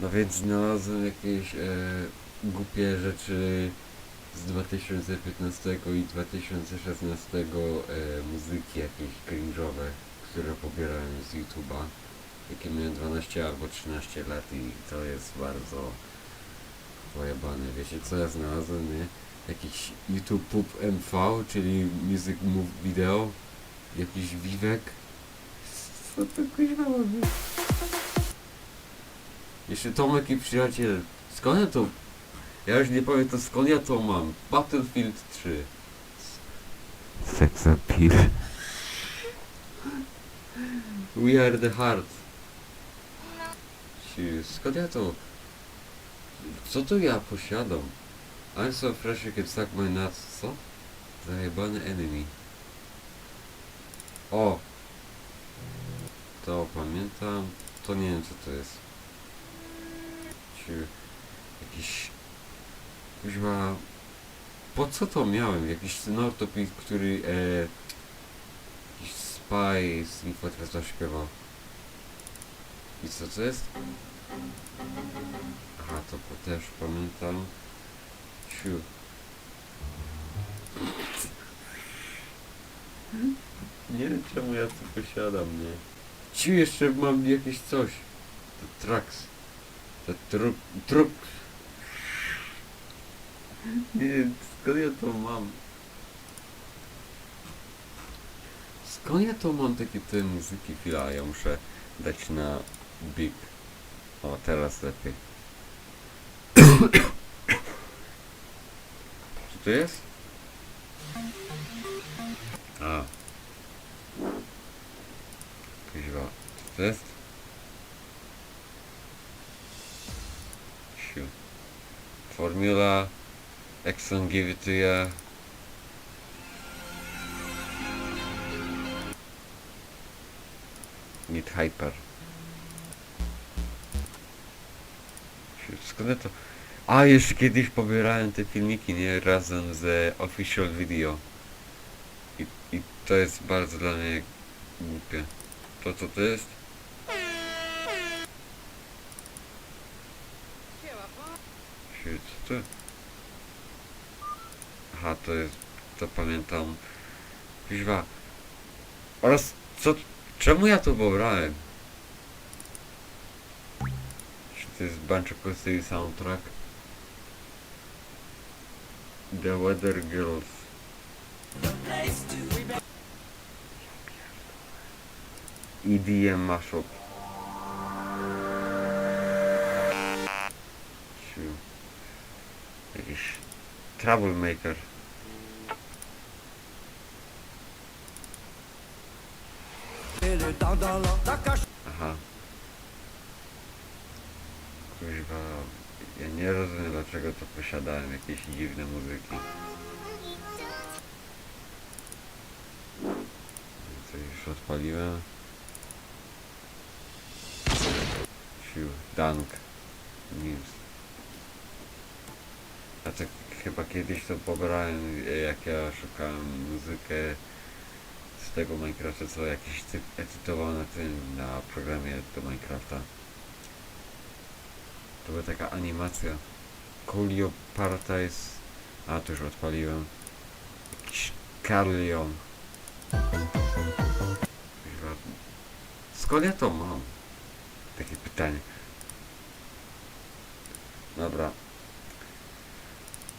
No więc znalazłem jakieś e, głupie rzeczy z 2015 i 2016 e, muzyki jakieś cringe'owe, które pobierałem z YouTube'a. Jakie miałem 12 albo 13 lat i to jest bardzo pojebane. Wiecie co ja znalazłem, nie? Jakiś YouTube Pub MV, czyli Music Move Video. Jakiś Vivek. Co to kuźwa ma? Jeszcze Tomek i przyjaciel. Skąd ja to... Ja już nie powiem to skąd ja to mam. Battlefield 3. Sex appeal. We are the heart. Ci- Skąd ja to... Co to ja posiadam? I'm so fresh you can suck my nuts. Co? Zajebany enemy. O! To pamiętam. To nie wiem co to jest. Ci- Jakiś... Kuźwa... Po co to miałem? Jakiś synortopik, który... E, jakiś spy z Infotresa śpiewał. I co to jest? Aha, to też pamiętam. Ciu. Nie wiem czemu ja to posiadam, nie? Ciu, jeszcze mam jakieś coś. To Trax. To truk... Truk... Nie wiem, skąd ja to mam? Skąd ja to mam takie te muzyki? Chwila, ja muszę dać na big. O, teraz lepiej. Co to jest? A. Kuźwa. Co to jest? Formula. Exxon give it to ya. Need hyper. Skąd ja to... A, jeszcze kiedyś pobierałem te filmiki, nie? Razem z Official Video. I, I to jest bardzo dla mnie głupie. To co to jest? Siu, Co to? Aha, to jest... To pamiętam. Kuźwa. Oraz co... Czemu ja to pobrałem? Czy to jest Bancho Kosei soundtrack? The Weather Girls. EDM mashup. Troublemaker. Aha. Kuźwa, ja nie rozumiem dlaczego to posiadałem jakieś dziwne muzyki. Co już odpaliłem? Siu, dank. News. A tak chyba kiedyś to pobrałem, jak ja szukałem muzykę z tego Minecrafta, co jakiś typ edytował na tym, na programie do Minecrafta. To była taka animacja. Coolio Paradise. A, to już odpaliłem. Jakiś Carlion. Skąd ja to mam? Takie pytanie. Dobra.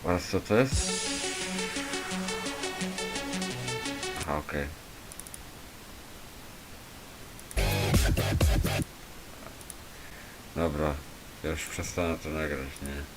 Oraz co to jest? Aha, okej. Dobra. Ja już przestanę to nagrać, nie?